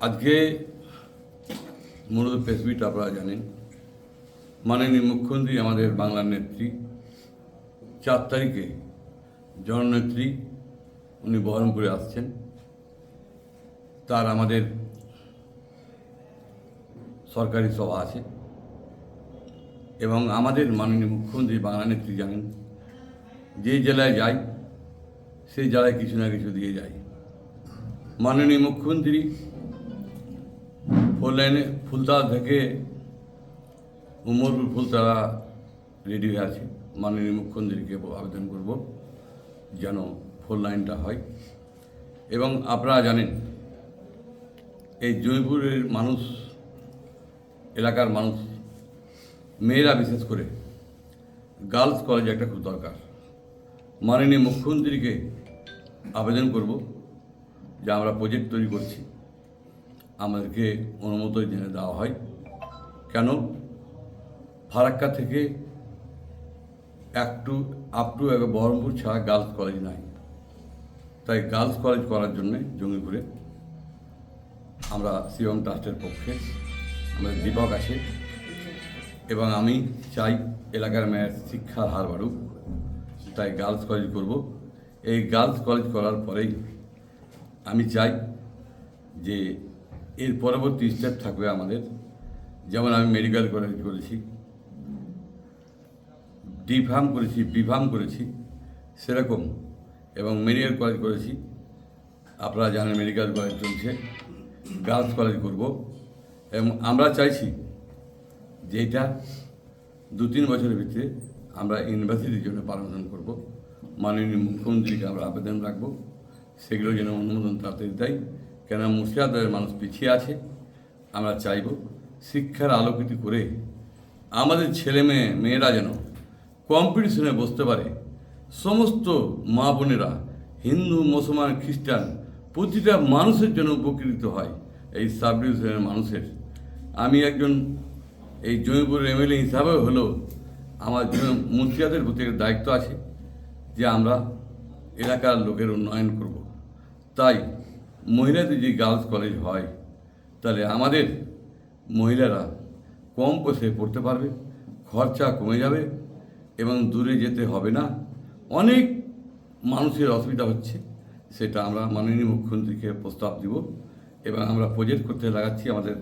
আজকে মূলত প্রেসবিট আপনারা জানেন। মাননীয় মুখ্যমন্ত্রী, আমাদের বাংলার নেত্রী, চার তারিখে জননেত্রী উনি বহরমপুরে আসছেন। তার আমাদের সরকারি সভা আছে। এবং আমাদের মাননীয় মুখ্যমন্ত্রী বাংলা নেত্রী জানেন, যে জেলায় যাই সেই জেলায় কিছু না কিছু দিয়ে যায়। মাননীয় মুখ্যমন্ত্রী ফোর লাইনে ফুলতলা থেকে উমরপুর ফুলতলা রেডি হয়ে আছে মাননীয় মুখ্যমন্ত্রীকে আবেদন করব যেন ফোর লাইনটা হয় এবং আপনারা জানেন এই জয়পুরের মানুষ এলাকার মানুষ মেয়েরা বিশেষ করে গার্লস কলেজ একটা খুব দরকার মাননীয় মুখ্যমন্ত্রীকে আবেদন করব যে আমরা প্রজেক্ট তৈরি করছি, আমাদেরকে অনুমতি জেনে দেওয়া হয়। কেন? ফারাক্কা থেকে এক টু আপ টু বহরমপুর ছাড়া গার্লস কলেজ নাই। তাই গার্লস কলেজ করার জন্য জঙ্গিপুরে আমরা শিবম ট্রাস্টের পক্ষে আমাদের দীপক আছে এবং আমি চাই এলাকার মেয়ের শিক্ষার হার বাড়ুক। তাই গার্লস কলেজ করব। এই গার্লস কলেজ করার পরেই আমি চাই যে এর পরবর্তী স্টেপ থাকবে আমাদের। যেমন আমি মেডিকেল কলেজ করেছি ডি ফার্ম করেছি বি ফার্ম করেছি, সেরকম। এবং মেডিকেল কলেজ করেছি, আপনারা জানেন মেডিকেল কলেজ চলছে গার্লস কলেজ করব। এবং আমরা চাইছি যে এটা দু তিন বছরের ভিতরে আমরা ইউনিভার্সিটির জন্য পারমিশন করব। মাননীয় মুখ্যমন্ত্রীকে আমরা আবেদন রাখব। সেগুলো যেন অনুমোদন তাড়াতাড়ি দেয়। কেন মুর্শিদাবাদের মানুষ পিছিয়ে আছে। আমরা চাইব শিক্ষার আলোকিত করে আমাদের ছেলে মেয়ে, মেয়েরা যেন কম্পিটিশনে বসতে পারে। সমস্ত মা বোনেরা, হিন্দু, মুসলমান, খ্রিস্টান, প্রতিটা মানুষের জন্য উপকৃত হয় এই সাব ডিভিশনের মানুষের। আমি একজন এই জমিপুরের এমএলএ হিসাবেও হলেও আমার মুর্শিদাবাদের প্রতি দায়িত্ব আছে যে আমরা এলাকার লোকের উন্নয়ন করব। তাই মহিলাদের যে গার্লস কলেজ হয়, তাহলে আমাদের মহিলারা কম পয়সায় পড়তে পারবে, খরচা কমে যাবে এবং দূরে যেতে হবে না। অনেক মানুষের অসুবিধা হচ্ছে, সেটা আমরা মাননীয় মুখ্যমন্ত্রীকে প্রস্তাব দিব এবং আমরা প্রজেক্ট করতে লাগাচ্ছি আমাদের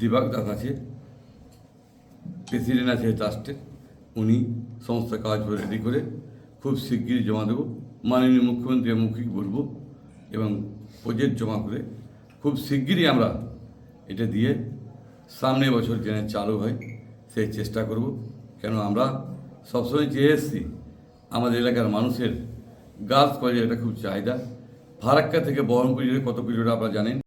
দিবাক দাস আছে প্রেসিডেন্ট আছে ট্রাস্টের উনি সমস্ত কাজ রেডি করে খুব শিগগিরই জমা দেবো। মাননীয় মুখ্যমন্ত্রী মুখিক বলব এবং প্রজেক্ট জমা করে খুব শিগগিরই আমরা এটা দিয়ে সামনে বছর যেন চালু হয়, সেই চেষ্টা করব। কেন আমরা সবসময় চেয়ে এসেছি, আমাদের এলাকার মানুষের গার্লস কলেজের একটা খুব চাহিদা। ফারাক্কা থেকে বহরমপুর কত কিলোমিটার আপনারা জানেন?